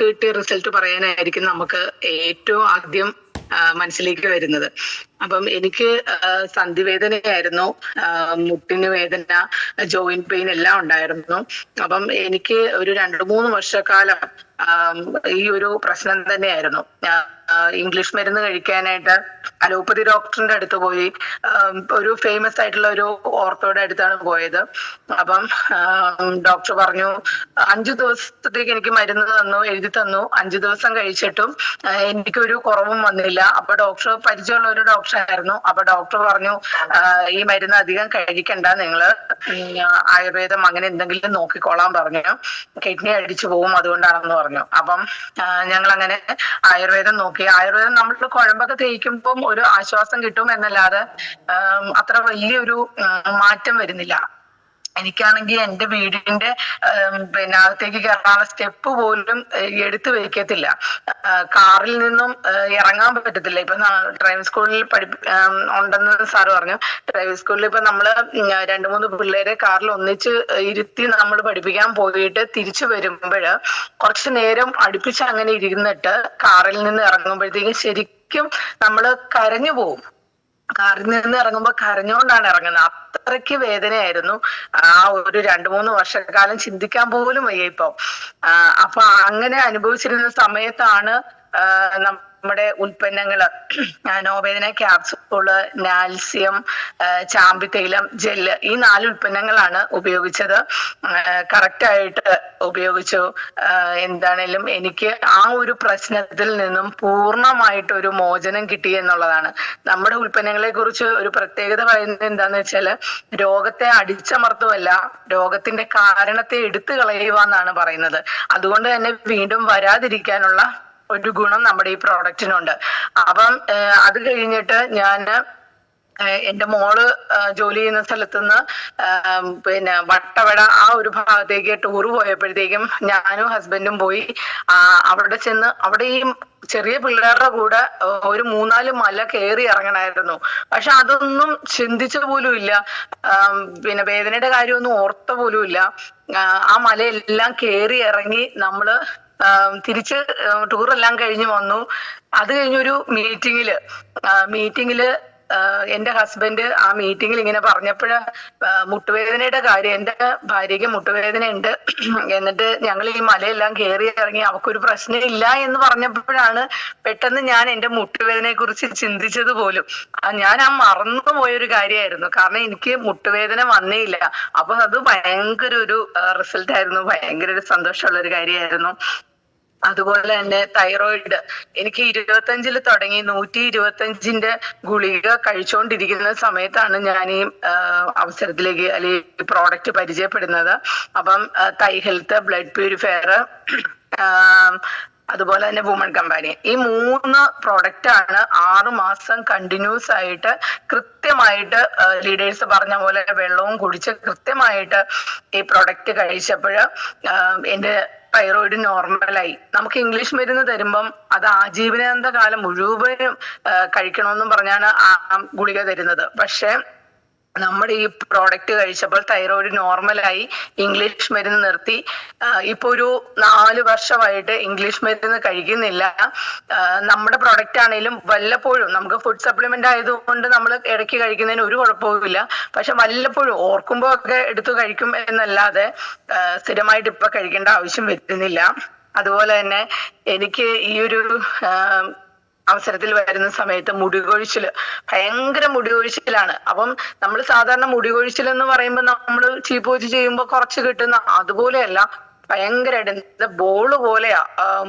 കിട്ടിയ റിസൾട്ട് പറയാനായിരിക്കും നമുക്ക് ഏറ്റവും ആദ്യം മനസ്സിലേക്ക് വരുന്നത്. അപ്പം എനിക്ക് സന്ധി സന്ധിവേദനയായിരുന്നു മുട്ടിന് വേദന ജോയിന്റ് പെയിൻ എല്ലാം ഉണ്ടായിരുന്നു. അപ്പം എനിക്ക് ഒരു രണ്ട് മൂന്ന് വർഷക്കാലം ഈ ഒരു പ്രശ്നം തന്നെയായിരുന്നു. ഇംഗ്ലീഷ് മരുന്ന് കഴിക്കാനായിട്ട് അലോപ്പതി ഡോക്ടറിന്റെ അടുത്ത് പോയി ഒരു ഫേമസ് ആയിട്ടുള്ള ഒരു ഓർത്തോയുടെ അടുത്താണ് പോയത്. അപ്പം ഡോക്ടർ പറഞ്ഞു അഞ്ചു ദിവസത്തേക്ക് എനിക്ക് മരുന്ന് തന്നു എഴുതി തന്നു. അഞ്ചു ദിവസം കഴിച്ചിട്ടും എനിക്കൊരു കുറവും വന്നില്ല. അപ്പൊ ഡോക്ടർ പരിചയമുള്ള ഒരു ഡോക്ടർ ആയിരുന്നു അപ്പൊ ഡോക്ടർ പറഞ്ഞു ഈ മരുന്ന് അധികം കഴിക്കണ്ട നിങ്ങൾ. ആയുർവേദം അങ്ങനെ എന്തെങ്കിലും നോക്കിക്കോളാൻ പറഞ്ഞു. കിഡ്നി അടിച്ചു പോകും അതുകൊണ്ടാണെന്ന് പറഞ്ഞു. അപ്പം ഞങ്ങൾ അങ്ങനെ ആയുർവേദം നോക്കി. ആയുർവേദം നമ്മൾ കുഴമ്പൊക്കെ തേക്കുമ്പം ഒരു ആശ്വാസം കിട്ടും എന്നല്ലാതെ അത്ര വലിയൊരു മാറ്റം വരുന്നില്ല. എനിക്കാണെങ്കിൽ എന്റെ വീടിന്റെ പിന്നെ അകത്തേക്ക് കയറാനുള്ള സ്റ്റെപ്പ് പോലും എടുത്തു വയ്ക്കത്തില്ല കാറിൽ നിന്നും ഇറങ്ങാൻ പറ്റത്തില്ല. ഇപ്പൊ ഡ്രൈവിംഗ് സ്കൂളിൽ പഠി ഉണ്ടെന്ന് സാറ് പറഞ്ഞു. ഡ്രൈവിംഗ് സ്കൂളിൽ ഇപ്പൊ നമ്മൾ രണ്ടു മൂന്ന് പിള്ളേരെ കാറിൽ ഒന്നിച്ച് ഇരുത്തി നമ്മൾ പഠിപ്പിക്കാൻ പോയിട്ട് തിരിച്ചു വരുമ്പോഴ് കുറച്ചു നേരം അടുപ്പിച്ച് അങ്ങനെ ഇരുന്നിട്ട് കാറിൽ നിന്ന് ഇറങ്ങുമ്പോഴത്തേക്കും ശരിക്കും നമ്മൾ കരഞ്ഞു പോകും കാറിൽ നിന്ന് ഇറങ്ങുമ്പോ കരഞ്ഞുകൊണ്ടാണ് ഇറങ്ങുന്നത്. അത്രയ്ക്ക് വേദനയായിരുന്നു. ആ ഒരു രണ്ടു മൂന്ന് വർഷക്കാലം ചിന്തിക്കാൻ പോലും വയ്യ ഇപ്പൊ. അപ്പൊ അങ്ങനെ അനുഭവിച്ചിരുന്ന സമയത്താണ് നമ്മുടെ ഉൽപ്പന്നങ്ങൾ ആ, നോവേദന ക്യാപ്സൂൾ നാൽസ്യം ചാമ്പി തൈലം ജെല്ല് ഈ നാല് ഉൽപ്പന്നങ്ങളാണ് ഉപയോഗിച്ചത്. കറക്റ്റ് ആയിട്ട് ഉപയോഗിച്ചു. എന്താണേലും എനിക്ക് ആ ഒരു പ്രശ്നത്തിൽ നിന്നും പൂർണമായിട്ട് ഒരു മോചനം കിട്ടി എന്നുള്ളതാണ്. നമ്മുടെ ഉൽപ്പന്നങ്ങളെ കുറിച്ച് ഒരു പ്രത്യേകത പറയുന്നത് എന്താന്ന് വെച്ചാൽ രോഗത്തെ അടിച്ചമർത്തുമല്ല രോഗത്തിന്റെ കാരണത്തെ എടുത്തു കളയുക എന്നാണ് പറയുന്നത്. അതുകൊണ്ട് തന്നെ വീണ്ടും വരാതിരിക്കാനുള്ള ഒരു ഗുണം നമ്മുടെ ഈ പ്രോഡക്റ്റിനുണ്ട് അപ്പം അത് കഴിഞ്ഞിട്ട് ഞാൻ എന്റെ മോൾ ജോലി ചെയ്യുന്ന സ്ഥലത്തുനിന്ന് നിന്ന് പിന്നെ വട്ടവട ആ ഒരു ഭാഗത്തേക്ക് ടൂർ പോയപ്പോഴത്തേക്കും ഞാനും ഹസ്ബൻഡും പോയി. അവിടെ ചെന്ന് അവിടെയും ചെറിയ പിള്ളേരുടെ കൂടെ ഒരു മൂന്നാൽ മല കയറി ഇറങ്ങണായിരുന്നു. പക്ഷെ അതൊന്നും ചിന്തിച്ച പോലും ഇല്ല. പിന്നെ വേദനയുടെ കാര്യമൊന്നും ഓർത്ത പോലും ഇല്ല. ആ, മലയെല്ലാം കയറി ഇറങ്ങി നമ്മൾ തിരിച്ച് എല്ലാം കഴിഞ്ഞ് വന്നു. അത് കഴിഞ്ഞൊരു മീറ്റിങ്ങിൽ മീറ്റിങ്ങിൽ എന്റെ ഹസ്ബൻഡ് ആ മീറ്റിംഗിൽ ഇങ്ങനെ പറഞ്ഞപ്പോഴ മുട്ടുവേദനയുടെ കാര്യം എന്റെ ഭാര്യയ്ക്ക് മുട്ടുവേദന ഉണ്ട്. എന്നിട്ട് ഞങ്ങൾ ഈ മലയെല്ലാം കയറി ഇറങ്ങി അവക്കൊരു പ്രശ്നമില്ല എന്ന് പറഞ്ഞപ്പോഴാണ് പെട്ടെന്ന് ഞാൻ എന്റെ മുട്ടുവേദനയെ കുറിച്ച് ചിന്തിച്ചത് പോലും. ഞാൻ ആ മറന്നു പോയൊരു കാര്യമായിരുന്നു കാരണം എനിക്ക് മുട്ടുവേദന വന്നേ ഇല്ല അപ്പൊ അത് ഭയങ്കര ഒരു റിസൾട്ട് ആയിരുന്നു. ഭയങ്കര ഒരു സന്തോഷമുള്ള ഒരു കാര്യമായിരുന്നു അതുപോലെ തന്നെ തൈറോയിഡ്. എനിക്ക് ഇരുപത്തഞ്ചിൽ തുടങ്ങി നൂറ്റി ഇരുപത്തഞ്ചിന്റെ ഗുളിക കഴിച്ചുകൊണ്ടിരിക്കുന്ന സമയത്താണ് ഞാൻ ഈ അവസരത്തിലേക്ക് അല്ലെങ്കിൽ പ്രോഡക്റ്റ് പരിചയപ്പെടുന്നത്. അപ്പം തൈ ഹെൽത്ത് ബ്ലഡ് പ്യൂരിഫയർ അതുപോലെ തന്നെ വുമൺ കമ്പാനി ഈ മൂന്ന് പ്രോഡക്റ്റ് ആണ് ആറ് മാസം കണ്ടിന്യൂസ് ആയിട്ട് കൃത്യമായിട്ട് ലീഡേഴ്സ് പറഞ്ഞ പോലെ വെള്ളവും കുടിച്ച് കൃത്യമായിട്ട് ഈ പ്രോഡക്റ്റ് കഴിച്ചപ്പോൾ എന്റെ തൈറോയിഡ് നോർമലായി നമുക്ക് ഇംഗ്ലീഷ് മരുന്ന് തരുമ്പം അത് ആജീവനാന്ത കാലം മുഴുവനും കഴിക്കണമെന്നും പറഞ്ഞാണ് ആ ഗുളിക തരുന്നത്. പക്ഷെ നമ്മുടെ ഈ പ്രോഡക്റ്റ് കഴിച്ചപ്പോൾ തൈറോയിഡ് നോർമലായി ഇംഗ്ലീഷ് മരുന്ന് നിർത്തി. ഇപ്പൊ ഒരു നാല് വർഷമായിട്ട് ഇംഗ്ലീഷ് മരുന്ന് കഴിക്കുന്നില്ല. നമ്മുടെ പ്രോഡക്റ്റ് ആണെങ്കിലും വല്ലപ്പോഴും നമുക്ക് ഫുഡ് സപ്ലിമെന്റ് ആയതുകൊണ്ട് നമ്മൾ ഇടയ്ക്ക് കഴിക്കുന്നതിന് ഒരു കുഴപ്പവുമില്ല. പക്ഷെ വല്ലപ്പോഴും ഓർക്കുമ്പോ ഒക്കെ എടുത്തു കഴിക്കും എന്നല്ലാതെ സ്ഥിരമായിട്ട് ഇപ്പൊ കഴിക്കേണ്ട ആവശ്യം വരുന്നില്ല. അതുപോലെ തന്നെ എനിക്ക് ഈ ഒരു അവസരത്തിൽ വരുന്ന സമയത്ത് മുടികൊഴിച്ചിൽ ഭയങ്കര മുടികൊഴിച്ചിലാണ്. അപ്പം നമ്മൾ സാധാരണ മുടികൊഴിച്ചിൽ എന്ന് പറയുമ്പോൾ നമ്മൾ ചീപ്പ് വെച്ച് ചെയ്യുമ്പോൾ കുറച്ച് കിട്ടുന്ന അതുപോലെയല്ല ഭയങ്കരമായിട്ട് ബോൾ പോലെയാ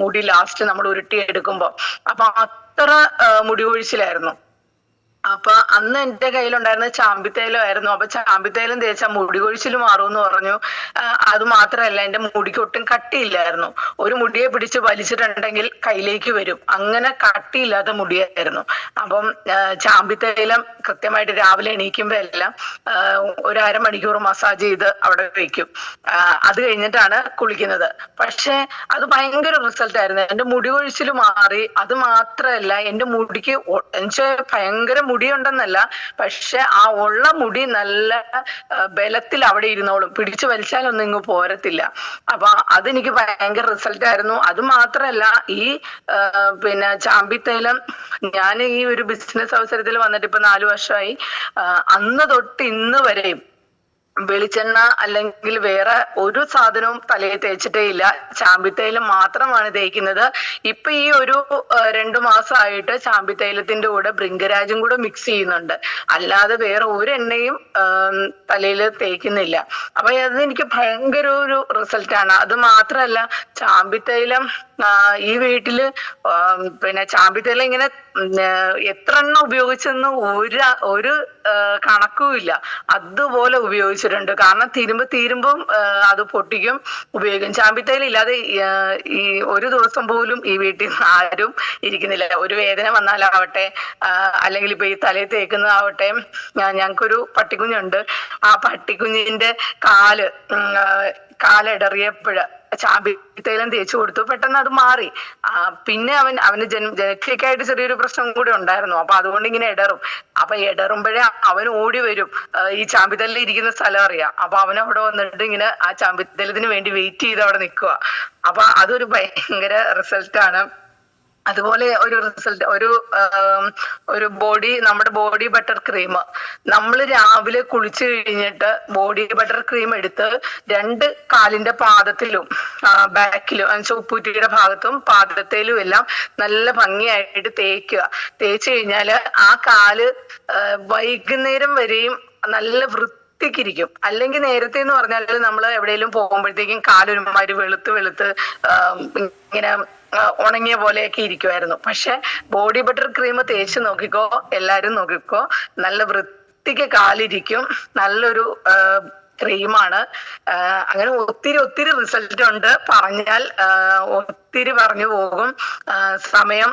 മുടി ലാസ്റ്റ് നമ്മൾ ഉരുട്ടി എടുക്കുമ്പോ അപ്പൊ അത്ര മുടി മുടികൊഴിച്ചിലായിരുന്നു. അപ്പൊ അന്ന് എന്റെ കയ്യിലുണ്ടായിരുന്ന ചാമ്പിത്തേയിലായിരുന്നു അപ്പൊ ചാമ്പിത്തേലും തേച്ച മുടി കൊഴിച്ചിൽ മാറുമെന്ന് പറഞ്ഞു. അത് മാത്രമല്ല എന്റെ മുടിക്ക് ഒട്ടും കട്ടിയില്ലായിരുന്നു. ഒരു മുടിയെ പിടിച്ച് വലിച്ചിട്ടുണ്ടെങ്കിൽ കയ്യിലേക്ക് വരും. അങ്ങനെ കട്ടിയില്ലാത്ത മുടിയായിരുന്നു. അപ്പം ചാമ്പിത്തേലം കൃത്യമായിട്ട് രാവിലെ എണീക്കുമ്പോ എല്ലാം ഒരു അരമണിക്കൂർ മസാജ് ചെയ്ത് അവിടെ വെക്കും. അത് കഴിഞ്ഞിട്ടാണ് കുളിക്കുന്നത്. പക്ഷെ അത് ഭയങ്കര റിസൾട്ട് ആയിരുന്നു. എന്റെ മുടി കൊഴിച്ചിൽ മാറി. അത് മാത്രമല്ല എന്റെ മുടിക്ക് ഭയങ്കര മുടിയുണ്ടെന്നല്ല പക്ഷെ ആ ഉള്ള മുടി നല്ല ബലത്തിൽ അവിടെ ഇരുന്നോളും. പിടിച്ചു വലിച്ചാലൊന്നും ഇങ്ങ് പോരത്തില്ല. അപ്പൊ അതെനിക്ക് ഭയങ്കര റിസൾട്ട് ആയിരുന്നു. അത് മാത്രല്ല ഈ പിന്നെ ചാമ്പിത്തൈലം ഞാൻ ഈ ഒരു ബിസിനസ് അവസരത്തിൽ വന്നിട്ട് ഇപ്പൊ നാലു വർഷമായി അന്ന് തൊട്ട് ഇന്ന് വരെയും വെളിച്ചെണ്ണ അല്ലെങ്കിൽ വേറെ ഒരു സാധനവും തലയിൽ തേച്ചിട്ടേ ഇല്ല. ചാമ്പിത്തൈലം മാത്രമാണ് തേക്കുന്നത്. ഇപ്പൊ ഈ ഒരു രണ്ടു മാസമായിട്ട് ചാമ്പിത്തൈലത്തിന്റെ കൂടെ ബൃങ്കരാജും കൂടെ മിക്സ് ചെയ്യുന്നുണ്ട്. അല്ലാതെ വേറെ ഒരു എണ്ണയും തലയിൽ തേക്കുന്നില്ല. അപ്പൊ അത് എനിക്ക് ഭയങ്കര ഒരു റിസൾട്ടാണ് അത് മാത്രല്ല ചാമ്പിത്തൈലം ഈ വീട്ടിൽ പിന്നെ ചാമ്പിത്തൈലം ഇങ്ങനെ എത്ര എണ്ണം ഉപയോഗിച്ചെന്ന് ഒരു ഒരു കണക്കുമില്ല. അതുപോലെ ഉപയോഗിച്ചിട്ടുണ്ട്. കാരണം തിരുമ്പ് തീരുമ്പം അത് പൊട്ടിക്കും ഉപയോഗിക്കും. ചാമ്പിത്തൈലം ഇല്ലാതെ ഈ, ഒരു ദിവസം പോലും ഈ വീട്ടിൽ ആരും ഇരിക്കുന്നില്ല. ഒരു വേദന വന്നാലാവട്ടെ അല്ലെങ്കിൽ ഇപ്പൊ ഈ തലയിൽ തേക്കുന്നതാവട്ടെ ഞങ്ങൾക്കൊരു പട്ടിക്കുഞ്ഞുണ്ട്. ആ പട്ടിക്കുഞ്ഞിന്റെ കാൽ കാലിടറിയപ്പോഴ് ചാമ്പിത്തൈലം തേച്ചു കൊടുത്തു. പെട്ടെന്ന് അത് മാറി. പിന്നെ അവൻ അവന് ജനറ്റിക് ആയിട്ട് ചെറിയൊരു പ്രശ്നം കൂടി ഉണ്ടായിരുന്നു. അപ്പൊ അതുകൊണ്ട് ഇങ്ങനെ ഇടറും. അപ്പൊ ഇടറുമ്പോഴേ അവൻ ഓടി വരും. ഈ ചാമ്പിത്തലിൽ ഇരിക്കുന്ന സ്ഥലം അറിയാം. അപ്പൊ അവൻ അവിടെ വന്നിട്ട് ഇങ്ങനെ ആ ചാമ്പിത്തലത്തിന് വേണ്ടി വെയിറ്റ് ചെയ്ത് അവിടെ നിൽക്കുക അപ്പൊ അതൊരു ഭയങ്കര റിസൾട്ടാണ് അതുപോലെ ഒരു റിസൾട്ട് ഒരു ഒരു ബോഡി നമ്മുടെ ബോഡി ബട്ടർ ക്രീം നമ്മൾ രാവിലെ കുളിച്ചു കഴിഞ്ഞിട്ട് ബോഡി ബട്ടർ ക്രീം എടുത്ത് രണ്ട് കാലിന്റെ പാദത്തിലും ബാക്കിലും ചുപ്പൂറ്റിയുടെ ഭാഗത്തും പാദത്തിലും എല്ലാം നല്ല ഭംഗിയായിട്ട് തേക്കുക. തേച്ച് കഴിഞ്ഞാൽ ആ കാൽ വൈകുന്നേരം വരെയും നല്ല വൃത്തി വൃത്തിക്കിരിക്കും. അല്ലെങ്കിൽ നേരത്തെ എന്ന് പറഞ്ഞാൽ നമ്മൾ എവിടെയെങ്കിലും പോകുമ്പോഴത്തേക്കും കാലൊരുമാതിരി വെളുത്ത് വെളുത്ത് ഇങ്ങനെ ഉണങ്ങിയ പോലെയൊക്കെ ഇരിക്കുമായിരുന്നു പക്ഷെ ബോഡി ബട്ടർ ക്രീം തേച്ച് നോക്കിക്കോ എല്ലാരും നോക്കിക്കോ നല്ല വൃത്തിക്ക് കാലിരിക്കും നല്ലൊരു ക്രീമാണ് അങ്ങനെ ഒത്തിരി ഒത്തിരി റിസൾട്ട് ഉണ്ട്. പറഞ്ഞാൽ ഒത്തിരി പറഞ്ഞു പോകും. സമയം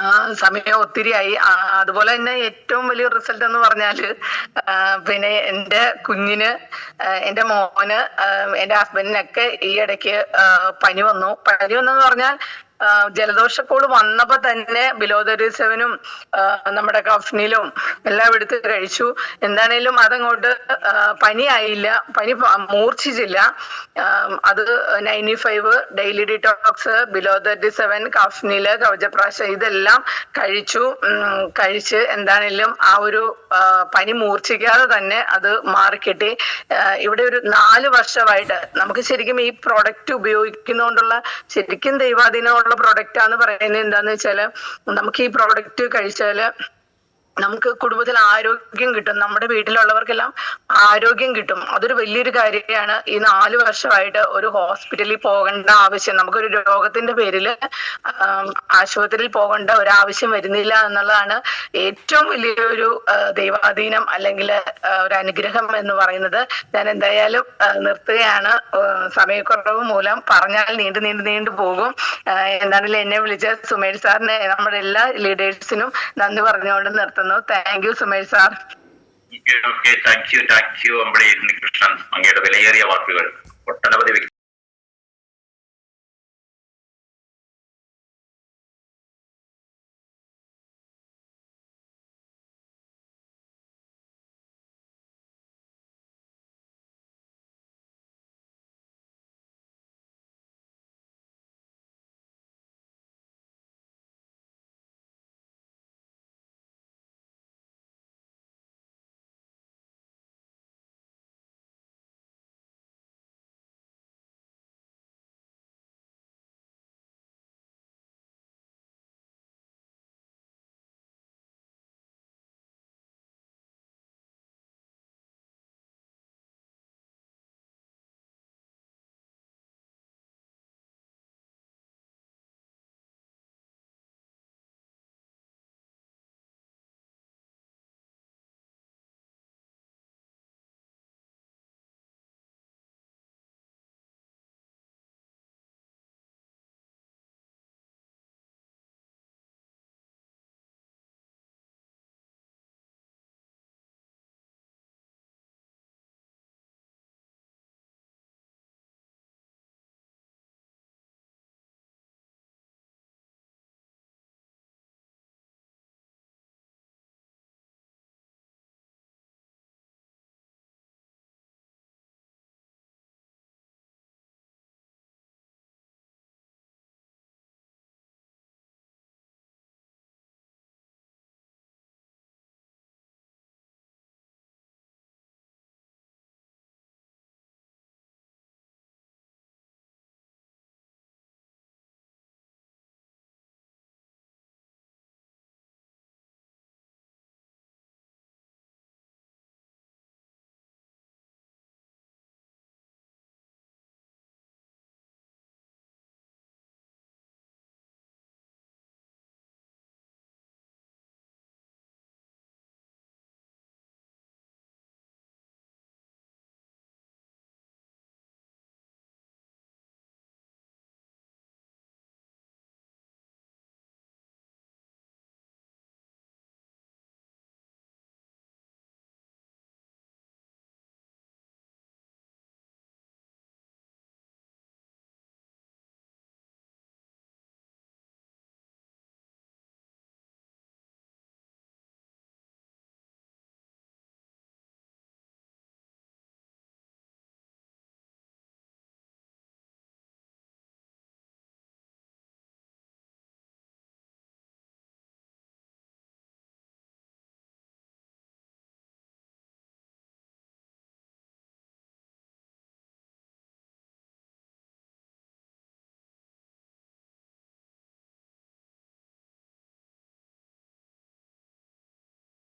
ആ സമയം ഒത്തിരിയായി. അതുപോലെ തന്നെ ഏറ്റവും വലിയ റിസൾട്ട് എന്ന് പറഞ്ഞാൽ പിന്നെ എന്റെ കുഞ്ഞിന് എന്റെ മോന് എന്റെ ഹസ്ബൻഡിനൊക്കെ ഈ ഇടയ്ക്ക് പനി വന്നു. പനി വന്നെന്ന് പറഞ്ഞാൽ ജലദോഷക്കോൾ വന്നപ്പോ തന്നെ ബിലോദരി സെവനും നമ്മുടെ കഫ്നിലും എല്ലാം എടുത്ത് കഴിച്ചു. എന്താണേലും അതങ്ങോട്ട് പനി പനിയായില്ല. പനി മൂർച്ഛിച്ചില്ല. അത് നയന്റി ഫൈവ് ഡെയിലി ഡിറ്റോക്സ് ബിലോദരി സെവൻ കഫ്നിൽ കവചപ്രാശ ഇതെല്ലാം കഴിച്ചു. കഴിച്ച് എന്താണേലും ആ ഒരു പനി മൂർച്ഛിക്കാതെ തന്നെ അത് മാറിക്കിട്ടി. ഇവിടെ ഒരു നാല് വർഷമായിട്ട് നമുക്ക് ശരിക്കും ഈ പ്രോഡക്റ്റ് ഉപയോഗിക്കുന്നതുകൊണ്ടുള്ള ശരിക്കും ദൈവാധീനമുള്ള പ്രൊഡക്റ്റ് ആണ് പറയുന്നത് എന്താന്ന് വെച്ചാൽ നമുക്ക് ഈ പ്രോഡക്റ്റ് കഴിച്ചാൽ നമുക്ക് കുടുംബത്തിൽ ആരോഗ്യം കിട്ടും. നമ്മുടെ വീട്ടിലുള്ളവർക്കെല്ലാം ആരോഗ്യം കിട്ടും. അതൊരു വലിയൊരു കാര്യമാണ്. ഈ നാല് വർഷമായിട്ട് ഒരു ഹോസ്പിറ്റലിൽ പോകേണ്ട ആവശ്യം നമുക്കൊരു രോഗത്തിന്റെ പേരിൽ ആശുപത്രിയിൽ പോകേണ്ട ഒരു ആവശ്യം വരുന്നില്ല എന്നുള്ളതാണ് ഏറ്റവും വലിയൊരു ദൈവാധീനം അല്ലെങ്കിൽ ഒരു അനുഗ്രഹം എന്ന് പറയുന്നത്. ഞാൻ എന്തായാലും നിർത്തുകയാണ്. സമയക്കുറവ് മൂലം പറഞ്ഞാൽ നീണ്ടു നീണ്ടു നീണ്ടു പോകും. എന്താണെങ്കിലും എന്നെ വിളിച്ച സുമേഷ് സാറിനെ നമ്മുടെ എല്ലാ ലീഡേഴ്സിനും നന്ദി പറഞ്ഞുകൊണ്ട് നിർത്തുന്നു. Thank you Sumesh sir. Okay thank you thank you അമ്പടി കൃഷ്ണൻ അങ്ങയുടെ വിലയേറിയ വാക്കുകൾ. ഒട്ടനവധി